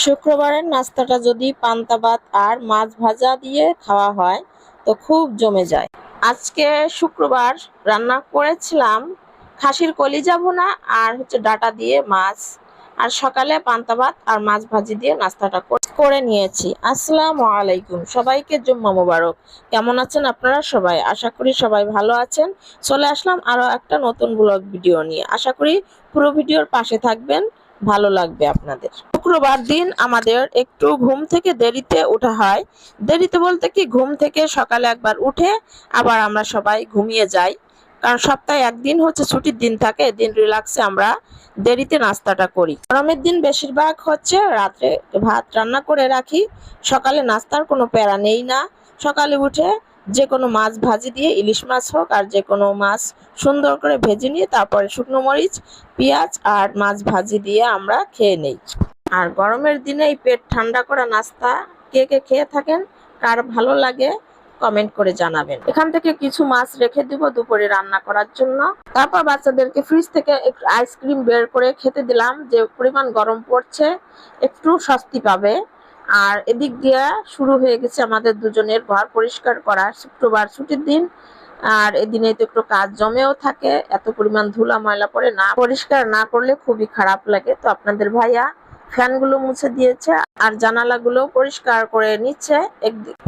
শুক্রবারের নাস্তাটা যদি পান্তা ভাত আর মাছ ভাজা দিয়ে খাওয়া হয়, তো খুব জমে যায়। আজকে শুক্রবার রান্না করেছিলাম, খাসির কলিজা ভুনা আর হচ্ছে ডাটা দিয়ে মাছ। আর সকালে পান্তা ভাত আর মাছ ভাজি দিয়ে নাস্তাটা করে নিয়েছি। আসসালামু আলাইকুম, সবাইকে জুম্মা মোবারক। কেমন আছেন আপনারা সবাই? আশা করি সবাই ভালো আছেন। চলে আসলাম আরও একটা নতুন ব্লগ ভিডিও নিয়ে। আশা করি পুরো ভিডিওর পাশে থাকবেন। ভালো লাগবে আপনাদের। শুক্রবার দিন আমাদের একটু ঘুম থেকে দেরিতে ওঠা হয়। দেরিতে বলতে কি, ঘুম থেকে সকালে একবার উঠে আবার আমরা সবাই ঘুমিয়ে যাই। কারণ সপ্তাহে একদিন হচ্ছে ছুটির দিন থাকে, এদিন রিল্যাক্সে আমরা দেরিতে নাস্তাটা করি। গরমের দিন বেশিরভাগ হচ্ছে রাত্রে ভাত রান্না করে রাখি। সকালে নাস্তার কোনো প্যারা নেই না। সকালে উঠে যে কোনো মাছ ভাজি দিয়ে ইলিশ মাছ হোক আর যে কোনো মাছ সুন্দর করে ভেজে নিয়ে তারপরে শুকনো মরিচ, পেঁয়াজ আর মাছ ভাজি দিয়ে আমরা খেয়ে নেই। আর গরমের দিনে এই পেট ঠান্ডা করা নাস্তা কে কে খেয়ে থাকেন, কার ভালো লাগে কমেন্ট করে জানাবেন। এখান থেকে কিছু মাছ রেখে দিব দুপুরে রান্না করার জন্য। তারপর বাচ্চাদেরকে ফ্রিজ থেকে একটু আইসক্রিম বের করে খেতে দিলাম, যে পরিমাণ গরম পড়ছে, একটু স্বস্তি পাবে। আর এদিক দিয়ে শুরু হয়ে গেছে আমাদের দুজনের ঘর পরিষ্কার করা। শুক্রবার ছুটির দিন, আর এদিনে তো একটু কাজ জমেও থাকে। এত পরিমাণ ধুলা ময়লা পরে না, পরিষ্কার না করলে খুবই খারাপ লাগে। তো আপনাদের ভাইয়া ফ্যানগুলো মুছে দিয়েছে আর জানালাগুলো পরিষ্কার করে নিচ্ছে।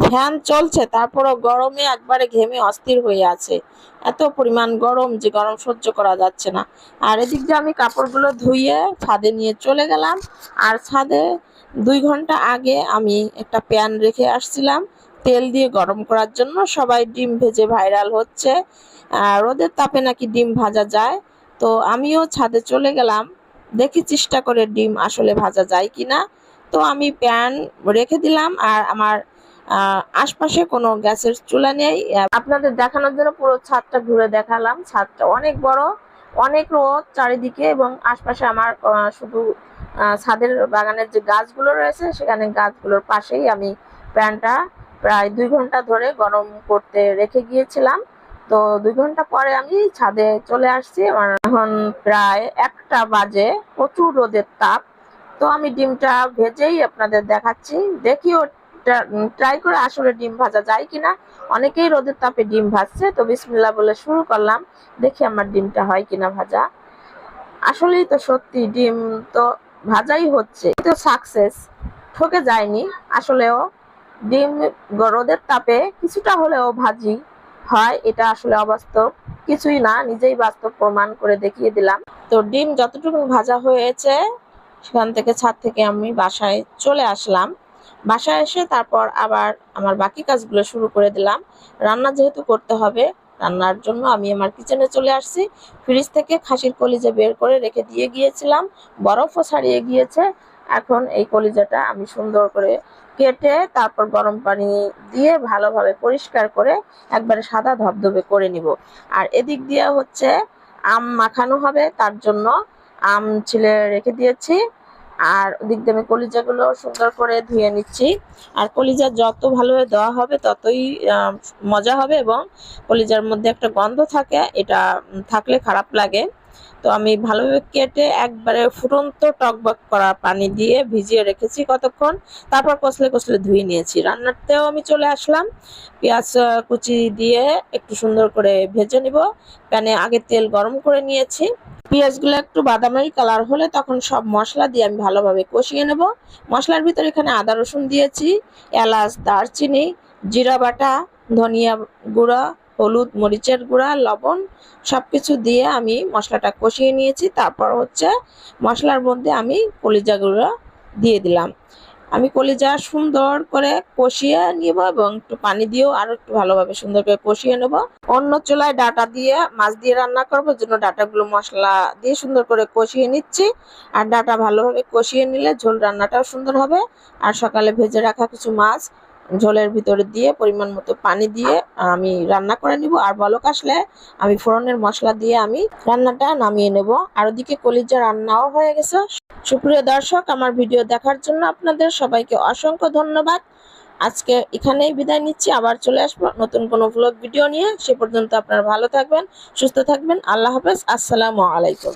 ফ্যান চলছে, তারপরও গরমে একবারে ঘেমে অস্থির হয়ে আছে। এত পরিমাণ গরম যে গরম সহ্য করা যাচ্ছে না। আর এদিক দিয়ে আমি কাপড়গুলো ধুইয়ে ছাদে নিয়ে চলে গেলাম। আর ছাদে দুই ঘণ্টা আগে আমি একটা প্যান রেখে আসছিলাম তেল দিয়ে গরম করার জন্য। সবাই ডিম ভেজে ভাইরাল হচ্ছে। আর রোদের তাপে নাকি ডিম ভাজা যায়। তো আমিও ছাদে চলে গেলাম। দেখি চেষ্টা করে ডিম আসলে ভাজা যায় কিনা। তো আমি প্যান রেখে দিলাম আর আমার আশপাশে কোনো গ্যাসের চুলা নেই। আপনাদের দেখানোর জন্য পুরো ছাদটা ঘুরে দেখালাম। ছাদটা অনেক বড়, অনেক রোদ চারিদিকে এবং আশপাশে আমার শুধু ছাদের বাগানের যে গাছগুলো রয়েছে সেখানে গাছগুলোর পাশেই আমি প্যানটা প্রায় দুই ঘণ্টা ধরে গরম করতে রেখে গিয়েছিলাম। তো দুই ঘণ্টা পরে আমি ছাদে চলে আসছি। আমার এখন প্রায় একটা বাজে, প্রচুর রোদের তাপ। তো আমি ডিমটা ভেজেই আপনাদের দেখাচ্ছি। দেখিও ট্রাই করে আসলে ডিম ভাজা যায় কিনা। অনেকেই রোদের তাপে ডিম ভাজছে। তো বিসমিল্লা বলে শুরু করলাম। দেখি আমার ডিমটা হয় কিনা ভাজা। আসলেই তো সত্যি ডিম তো ভাজাই হচ্ছে। তো সাকসেস ঠকে যায়নি। আসলেও ডিম রোদের তাপে কিছুটা হলেও ভাজি। হয়, এটা আসলে অবাস্তব। কিছুই না, নিজেই বাস্তব প্রমাণ করে দেখিয়ে দিলাম। তো ডিম যতটুকু ভাজা হয়েছে, সেখান থেকে ছাদ থেকে আমি বাসায় চলে আসলাম। বাসায় এসে তারপর আবার আমার বাকি কাজগুলো শুরু করে দিলাম। রান্না যেহেতু করতে হবে, রান্নার জন্য আমি আমার কিচেনে চলে আসছি। ফ্রিজ থেকে খাসির কলিজে বের করে রেখে দিয়ে গিয়েছিলাম। বরফও ছাড়িয়ে গিয়েছে। এখন এই কলিজাটা আমি সুন্দর করে কেটে তারপর গরম পানি দিয়ে ভালোভাবে পরিষ্কার করে একবারে সাদা ধবধবে করে নিব। আর এদিক দিয়ে হচ্ছে আম মাখানো হবে, তার জন্য আম ছিলে রেখে দিয়েছি। আর ওদিক দিয়ে আমি কলিজাগুলো সুন্দর করে ধুয়ে নিচ্ছি। আর কলিজা যত ভালোভাবে দেওয়া হবে, ততই মজা হবে এবং কলিজার মধ্যে একটা গন্ধ থাকে, এটা থাকলে খারাপ লাগে। তো আমি ভালোভাবে কেটে একবারে ফুটন্ত টকবক করা পানি দিয়ে ভিজিয়ে রেখেছি কতক্ষণ। তারপর কষলে কষলে ধুয়ে নিয়েছি। রান্নাতেও আমি চলে আসলাম। পেঁয়াজ কুচি দিয়ে একটু সুন্দর করে ভেজে নিব। প্যানে আগে তেল গরম করে নিয়েছি। পেঁয়াজগুলো একটু বাদামি কালার হলে তখন সব মশলা দিয়ে আমি ভালোভাবে কষিয়ে নেব। মশলার ভিতরে এখানে আদা, রসুন দিয়েছি, এলাচ, দারচিনি, জিরা বাটা, ধনিয়া গুঁড়া হলুদ, মরিচের গুঁড়া, লবণ সবকিছু দিয়ে আমি মশলাটা কষিয়ে নিয়েছি। তারপর হচ্ছে মশলার মধ্যে আমি কলিজাগুলো দিয়ে দিলাম। আমি কলিজা সুন্দর করে কষিয়ে নিব এবং একটু পানি দিয়েও আরও একটু ভালোভাবে সুন্দর করে কষিয়ে নেব। অন্য চুলায় ডাটা দিয়ে, মাছ দিয়ে রান্না করব জন্য ডাটাগুলো মশলা দিয়ে সুন্দর করে কষিয়ে নিচ্ছি। আর ডাটা ভালোভাবে কষিয়ে নিলে ঝোল রান্নাটাও সুন্দর হবে। আর সকালে ভেজে রাখা কিছু মাছ ঝোলের ভিতরে দিয়ে, পরিমাণ মতো পানি দিয়ে আমি রান্না করে নিব। আর বলক আসলে আমি ফোড়নের মশলা দিয়ে আমি রান্নাটা নামিয়ে নেব। আর ওদিকে কলিজা রান্নাও হয়ে গেছে। সুপ্রিয় দর্শক, আমার ভিডিও দেখার জন্য আপনাদের সবাইকে অসংখ্য ধন্যবাদ। আজকে এখানেই বিদায় নিচ্ছি। আবার চলে আসব নতুন কোনো ব্লগ ভিডিও নিয়ে। সে পর্যন্ত আপনারা ভালো থাকবেন, সুস্থ থাকবেন। আল্লাহ হাফেজ। আসসালামু আলাইকুম।